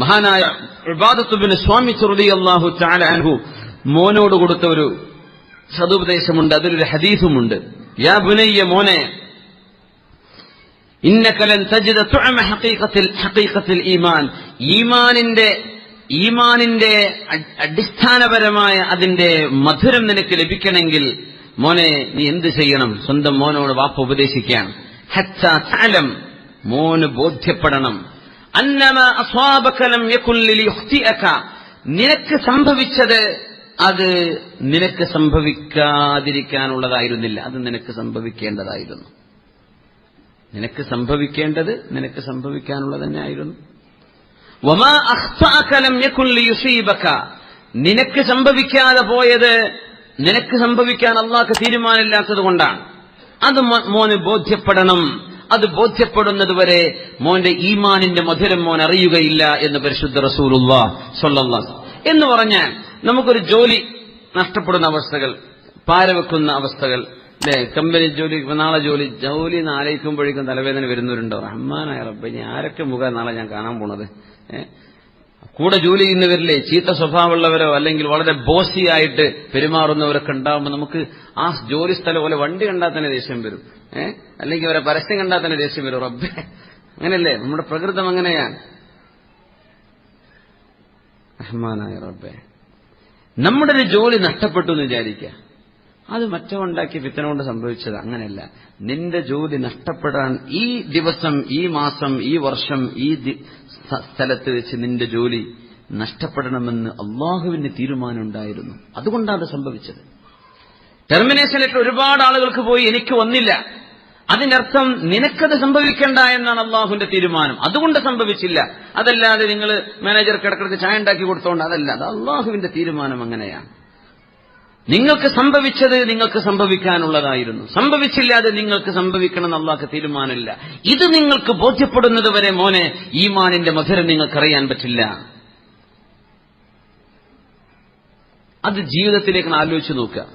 മഹാനായ ഇബാദത്തുബിന് സ്വാമി ചെറുതി അള്ളാഹു അൻഹു മോനോട് കൊടുത്ത ഒരു സതുപദേശമുണ്ട് അതിലൊരു ഹദീസുമുണ്ട്. യാ ബുനയ്യ മോനെ ഇന്നക്കലൻ തജിദ തുഅമ ഹഖീഖത്തിൽ ഹഖീഖത്തിൽ ഈമാൻ. ഈമാനിന്റെ ഈമാനിന്റെ അടിസ്ഥാനപരമായ അതിന്റെ മധുരം നിനക്ക് ലഭിക്കണമെങ്കിൽ മോനെ നീ എന്ത് ചെയ്യണം? സ്വന്തം മോനോട് വാപ്പ ഉപദേശിക്കാൻ തഅലം മോന് ബോധ്യപ്പെടണം. നിനക്ക് സംഭവിച്ചത് അത് നിനക്ക് സംഭവിക്കാതിരിക്കാനുള്ളതായിരുന്നില്ല. അത് നിനക്ക് സംഭവിക്കേണ്ടതായിരുന്നു. നിനക്ക് സംഭവിക്കേണ്ടത് നിനക്ക് സംഭവിക്കാനുള്ളത് തന്നെ ആയിരുന്നു വമാ അഖ്തഅക ലം യുസീബക്ക നിനക്ക് സംഭവിക്കാതെ പോയത് നിനക്ക് സംഭവിക്കാൻ അള്ളാഹ്ക്ക് തീരുമാനമില്ലാത്തത് കൊണ്ടാണ്. അത് മോന് ബോധ്യപ്പെടണം. അത് ബോധ്യപ്പെടുന്നതുവരെ മോന്റെ ഈമാനിന്റെ മധുരം മോൻ അറിയുകയില്ല എന്ന് പരിശുദ്ധ റസൂലുള്ള സൊല്ലാ എന്ന് പറഞ്ഞാൽ നമുക്കൊരു ജോലി നഷ്ടപ്പെടുന്ന അവസ്ഥകൾ പാരവെക്കുന്ന അവസ്ഥകൾ. അല്ലെ കമ്പനി ജോലി നാളെ ജോലി ജോലി എന്ന് ആലോചിക്കുമ്പോഴേക്കും തലവേദന വരുന്നവരുണ്ടോ? റഹ്മാനായ റബ്ബ ഇനി ആരൊക്കെ മുഖം നാളെ ഞാൻ കാണാൻ പോണത്? ഏ? കൂടെ ജോലി ചെയ്യുന്നവരിലെ ചീത്ത സ്വഭാവമുള്ളവരോ അല്ലെങ്കിൽ വളരെ ബോസി ആയിട്ട് പെരുമാറുന്നവരൊക്കെ ഉണ്ടാവുമ്പോൾ നമുക്ക് ആ ജോലി സ്ഥലം പോലെ വണ്ടി കണ്ടാൽ തന്നെ ദേഷ്യം വരും. ഏഹ് അല്ലെങ്കിൽ അവരെ പരസ്യം കണ്ടാൽ തന്നെ ദേഷ്യം വരും. റബ്ബെ. അങ്ങനെയല്ലേ? നമ്മുടെ പ്രകൃതം അങ്ങനെയാണ്. റഹ്മാനായ റബ്ബെ. നമ്മുടെ ഒരു ജോലി നഷ്ടപ്പെട്ടു എന്ന് വിചാരിക്കുക. അത് മറ്റവണ്ടാക്കി വിത്തന കൊണ്ട് സംഭവിച്ചത് അങ്ങനെയല്ല. നിന്റെ ജോലി നഷ്ടപ്പെടാൻ ഈ ദിവസം ഈ മാസം ഈ വർഷം ഈ സ്ഥലത്ത് വെച്ച് നിന്റെ ജോലി നഷ്ടപ്പെടണമെന്ന് അള്ളാഹുവിന് തീരുമാനമുണ്ടായിരുന്നു. അതുകൊണ്ടാണ് സംഭവിച്ചത്. ടെർമിനേഷൻ ലെറ്റർ ഒരുപാട് ആളുകൾക്ക് പോയി എനിക്ക് വന്നില്ല. അതിനർത്ഥം നിനക്കത് സംഭവിക്കേണ്ട എന്നാണ് അള്ളാഹുവിന്റെ തീരുമാനം. അതുകൊണ്ട് സംഭവിച്ചില്ല. അതല്ലാതെ നിങ്ങൾ മാനേജർക്ക് ഇടക്കിടക്ക് ചായ ഉണ്ടാക്കി കൊടുത്തോണ്ട് അതല്ല. അത് അള്ളാഹുവിന്റെ തീരുമാനം അങ്ങനെയാണ്. നിങ്ങൾക്ക് സംഭവിച്ചത് നിങ്ങൾക്ക് സംഭവിക്കാനുള്ളതായിരുന്നു. സംഭവിച്ചില്ലാതെ നിങ്ങൾക്ക് സംഭവിക്കണം അള്ളാഹ്ക്ക് തീരുമാനമില്ല. ഇത് നിങ്ങൾക്ക് ബോധ്യപ്പെടുന്നത് വരെ മോനെ ഈമാനിന്റെ മധുരം നിങ്ങൾക്കറിയാൻ പറ്റില്ല. അത് ജീവിതത്തിലേക്ക് ആലോചിച്ച് നോക്കുക.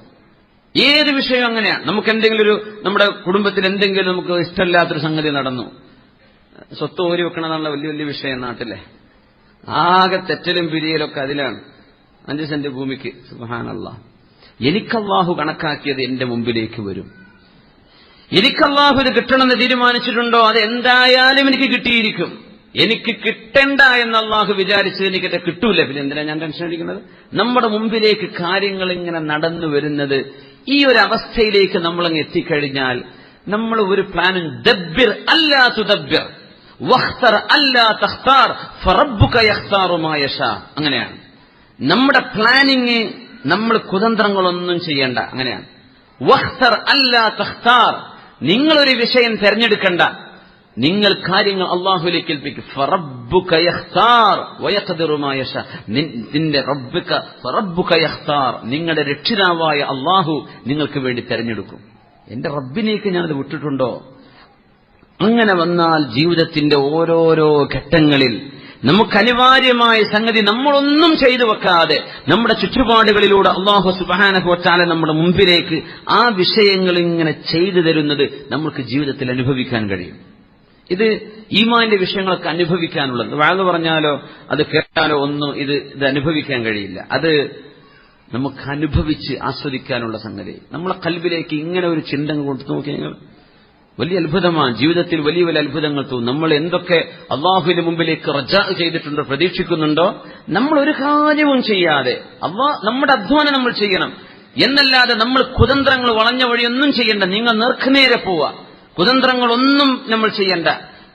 ഏത് വിഷയം അങ്ങനെയാണ് നമുക്ക് എന്തെങ്കിലും ഒരു നമ്മുടെ കുടുംബത്തിൽ എന്തെങ്കിലും നമുക്ക് ഇഷ്ടമില്ലാത്തൊരു സംഗതി നടന്നു. സ്വത്ത് ഓരി വെക്കണമെന്നുള്ള വലിയ വലിയ വിഷയം നാട്ടിലെ. ആകെ തെറ്റലും പിരിയലൊക്കെ അതിലാണ്. അഞ്ച് സെന്റ് ഭൂമിക്ക്. സുബാനല്ല എനിക്കല്ലാഹു കണക്കാക്കിയത് എന്റെ മുമ്പിലേക്ക് വരും. എനിക്കല്ലാഹു ഇത് കിട്ടണമെന്ന് തീരുമാനിച്ചിട്ടുണ്ടോ? അത് എന്തായാലും എനിക്ക് കിട്ടിയിരിക്കും. എനിക്ക് കിട്ടണ്ട എന്ന് അള്ളാഹു വിചാരിച്ചത് എനിക്കത് കിട്ടൂല. പിന്നെ എന്തിനാ ഞാൻ ടെൻഷൻ അടിക്കുന്നത്? നമ്മുടെ മുമ്പിലേക്ക് കാര്യങ്ങൾ ഇങ്ങനെ നടന്നു വരുന്നത് ഈ ഒരു അവസ്ഥയിലേക്ക് നമ്മളങ്ങ് എത്തിക്കഴിഞ്ഞാൽ നമ്മൾ ഒരു പ്ലാനും ദബ്ബിർ അല്ലാ തുദബ്ബിർ വഖ്തർ അല്ലാ തഖ്താർ ഫറബ്ബുക യഖ്താറു മാ യശാ അങ്ങനെയാണ്. നമ്മുടെ പ്ലാനിങ് നമ്മൾ കുതന്ത്രങ്ങളൊന്നും ചെയ്യേണ്ട. അങ്ങനെയാണ്. വഖ്തർ അല്ലാ തഖ്താർ. നിങ്ങളൊരു വിഷയം തെരഞ്ഞെടുക്കണ്ട. നിങ്ങൾ കാര്യങ്ങൾ അള്ളാഹുലേക്ക് ഏൽപ്പിക്കും. നിങ്ങളുടെ രക്ഷിതാവായ അള്ളാഹു നിങ്ങൾക്ക് വേണ്ടി തെരഞ്ഞെടുക്കും. എന്റെ റബ്ബിനേക്ക് ഞാനത് വിട്ടിട്ടുണ്ടോ? അങ്ങനെ വന്നാൽ ജീവിതത്തിന്റെ ഓരോരോ ഘട്ടങ്ങളിൽ നമുക്ക് അനിവാര്യമായ സംഗതി നമ്മളൊന്നും ചെയ്തു വെക്കാതെ നമ്മുടെ ചുറ്റുപാടുകളിലൂടെ അള്ളാഹു സുബാനഹുവച്ചാലെ നമ്മുടെ മുമ്പിലേക്ക് ആ വിഷയങ്ങൾ ഇങ്ങനെ ചെയ്തു തരുന്നത് നമ്മൾക്ക് ജീവിതത്തിൽ അനുഭവിക്കാൻ കഴിയും. ഇത് ഈമാന്റെ വിഷയങ്ങളൊക്കെ അനുഭവിക്കാനുള്ളത്. വാഴ പറഞ്ഞാലോ അത് കേട്ടാലോ ഒന്നും ഇത് ഇത് അനുഭവിക്കാൻ കഴിയില്ല. അത് നമുക്ക് അനുഭവിച്ച് ആസ്വദിക്കാനുള്ള സംഗതി. നമ്മളെ കൽബിലേക്ക് ഇങ്ങനെ ഒരു ചിന്തങ്ങൾ കൊടുത്തു നോക്കി നിങ്ങൾ വലിയ അത്ഭുതമാണ്. ജീവിതത്തിൽ വലിയ വലിയ അത്ഭുതങ്ങൾ തോന്നും. നമ്മൾ എന്തൊക്കെ അള്ളാഹുവിന്റെ മുമ്പിലേക്ക് റജ ചെയ്തിട്ടുണ്ടോ പ്രതീക്ഷിക്കുന്നുണ്ടോ നമ്മൾ ഒരു കാര്യവും ചെയ്യാതെ അള്ളാ നമ്മുടെ അധ്വാനം നമ്മൾ ചെയ്യണം. എന്നല്ലാതെ നമ്മൾ കുതന്ത്രങ്ങൾ വളഞ്ഞ വഴിയൊന്നും ചെയ്യണ്ട. നിങ്ങൾ നേർക്കുനേരെ പോവുക. കുതന്ത്രങ്ങളൊന്നും നമ്മൾ ചെയ്യണ്ട.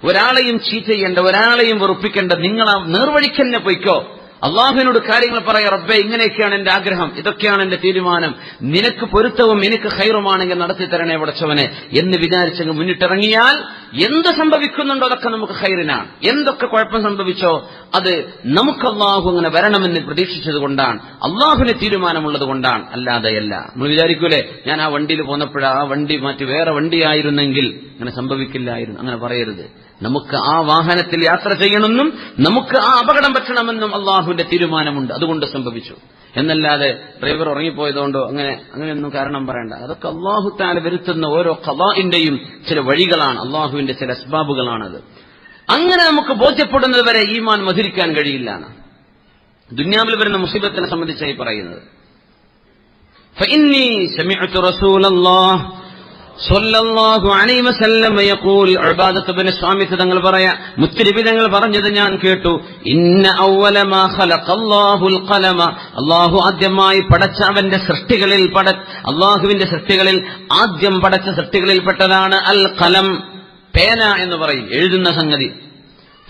ഒരാളെയും ചീറ്റ് ചെയ്യേണ്ട ഒരാളെയും വെറുപ്പിക്കേണ്ട. നിങ്ങൾ ആ നേർവഴിക്കന്നെ പൊയ്ക്കോ. അള്ളാഹുവിനോട് കാര്യങ്ങൾ പറയാ റബ്ബെ ഇങ്ങനെയൊക്കെയാണ് എന്റെ ആഗ്രഹം. ഇതൊക്കെയാണ് എന്റെ തീരുമാനം. നിനക്ക് പൊരുത്തവും എനിക്ക് ഹൈറുമാണെങ്കിൽ നടത്തി തരണേ പടച്ചവനെ. എന്ന് വിചാരിച്ചെങ്കിൽ മുന്നിട്ടിറങ്ങിയാൽ എന്ത് സംഭവിക്കുന്നുണ്ടോ അതൊക്കെ നമുക്ക് ഹൈറിനാണ് എന്തൊക്കെ കുഴപ്പം സംഭവിച്ചോ അത് നമുക്ക് അള്ളാഹു അങ്ങനെ വരണമെന്ന് പ്രതീക്ഷിച്ചത് കൊണ്ടാണ്. അള്ളാഹുവിന് തീരുമാനമുള്ളത് കൊണ്ടാണ്. അല്ലാതെയല്ല നമ്മൾ വിചാരിക്കൂലേ ഞാൻ ആ വണ്ടിയിൽ പോന്നപ്പോഴാ ആ വണ്ടി മാറ്റി വേറെ വണ്ടിയായിരുന്നെങ്കിൽ അങ്ങനെ സംഭവിക്കില്ലായിരുന്നു. അങ്ങനെ പറയരുത്. നമുക്ക് ആ വാഹനത്തിൽ യാത്ര ചെയ്യണമെന്നും നമുക്ക് ആ അപകടം പറ്റണമെന്നും അള്ളാഹുവിന്റെ തീരുമാനമുണ്ട് അതുകൊണ്ട് സംഭവിച്ചു എന്നല്ലാതെ ഡ്രൈവർ ഉറങ്ങിപ്പോയതുകൊണ്ടോ അങ്ങനെ അങ്ങനെയൊന്നും കാരണം പറയണ്ട അതൊക്കെ അള്ളാഹു താല വരുത്തുന്ന ഓരോ കലാഇന്റെയും ചില വഴികളാണ് അള്ളാഹുവിന്റെ ചില അസ്ബാബുകളാണത് അങ്ങനെ നമുക്ക് ബോധ്യപ്പെടുന്നത് വരെ ഈമാൻ മധുരിക്കാൻ കഴിയില്ല ദുന്യാവിൽ വരുന്ന മുസീബത്തിനെ സംബന്ധിച്ചായി പറയുന്നത് فإني سمعت رسول الله തങ്ങൾ പറയാ മുത്തരിബി തങ്ങൾ പറഞ്ഞത് ഞാൻ കേട്ടു. ഇന്ന അല്ലാഹു ആദ്യമായി പടച്ച അവന്റെ സൃഷ്ടികളിൽ പട അള്ളാഹുവിന്റെ സൃഷ്ടികളിൽ ആദ്യം പടച്ച സൃഷ്ടികളിൽ പെട്ടതാണ് അൽ കലം പേന എന്ന് പറയും എഴുതുന്ന സംഗതി.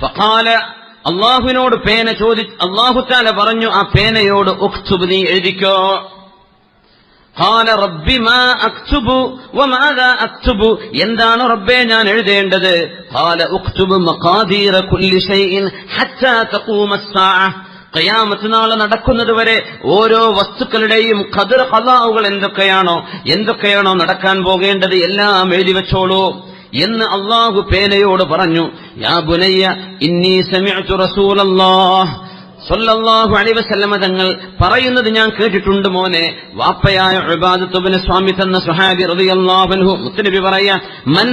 ഫഖാല അള്ളാഹുവിനോട് പേന ചോദി അള്ളാഹുത്താല പറഞ്ഞു ആ പേനയോട് ഉഖ്തുബ് നീ എഴുതിക്കോ. എന്താണ് റബ്ബേ ഞാൻ എഴുതേണ്ടത്? കയാമത്ത് നാളെ നടക്കുന്നത് വരെ ഓരോ വസ്തുക്കളുടെയും ഖദർ ഖലാഉകൾ എന്തൊക്കെയാണോ എന്തൊക്കെയാണോ നടക്കാൻ പോകേണ്ടത് എല്ലാം എഴുതി വെച്ചോളൂ. എന്ന് അള്ളാഹു പേനയോട് പറഞ്ഞു യാ ബുനയ്യ ഇന്നീ സമിഅ്തു റസൂലല്ലാഹ്. സല്ലല്ലാഹു അലൈഹി വസല്ലമ തങ്ങൾ പറയുന്നത് ഞാൻ കേട്ടിട്ടുണ്ട് മോനെ. വാപ്പയായ ഉബാദത്തുബ്നു സ്വാമി തന്ന സുഹാബി റളിയല്ലാഹു അൻഹു മുത്തനബി പറയാ മൻ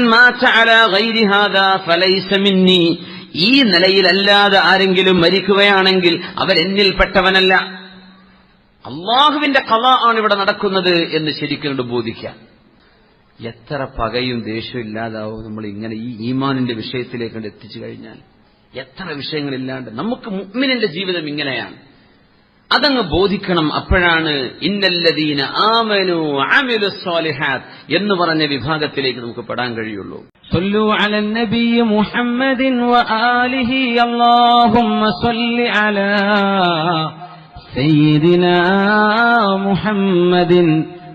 ഈ നിലയിലല്ലാതെ ആരെങ്കിലും മരിക്കുകയാണെങ്കിൽ അവരെന്നിൽ എന്നിൽപ്പെട്ടവനല്ല. അള്ളാഹുവിന്റെ കഥ ആണ് ഇവിടെ നടക്കുന്നത് എന്ന് ശരിക്കും ബോധിക്കാം. എത്ര പകയും ദേഷ്യവും ഇല്ലാതാവും നമ്മൾ ഇങ്ങനെ ഈ ഈമാനിന്റെ വിഷയത്തിലേക്ക് എത്തിച്ചു കഴിഞ്ഞാൽ. എത്ര വിഷയങ്ങളില്ലാണ്ട് നമുക്ക് മുഗ്മിനിന്റെ ജീവിതം ഇങ്ങനെയാണ് അതങ്ങ് ബോധിക്കണം അപ്പോഴാണ് ഇന്നല്ലദീന ആമനു അമിലു സ്വാലിഹാത്ത് എന്ന് പറഞ്ഞ വിഭാഗത്തിലേക്ക് നമുക്ക് പെടാൻ കഴിയുള്ളൂ صلوا على النبي محمد وآله اللهم صل على سيدنا محمد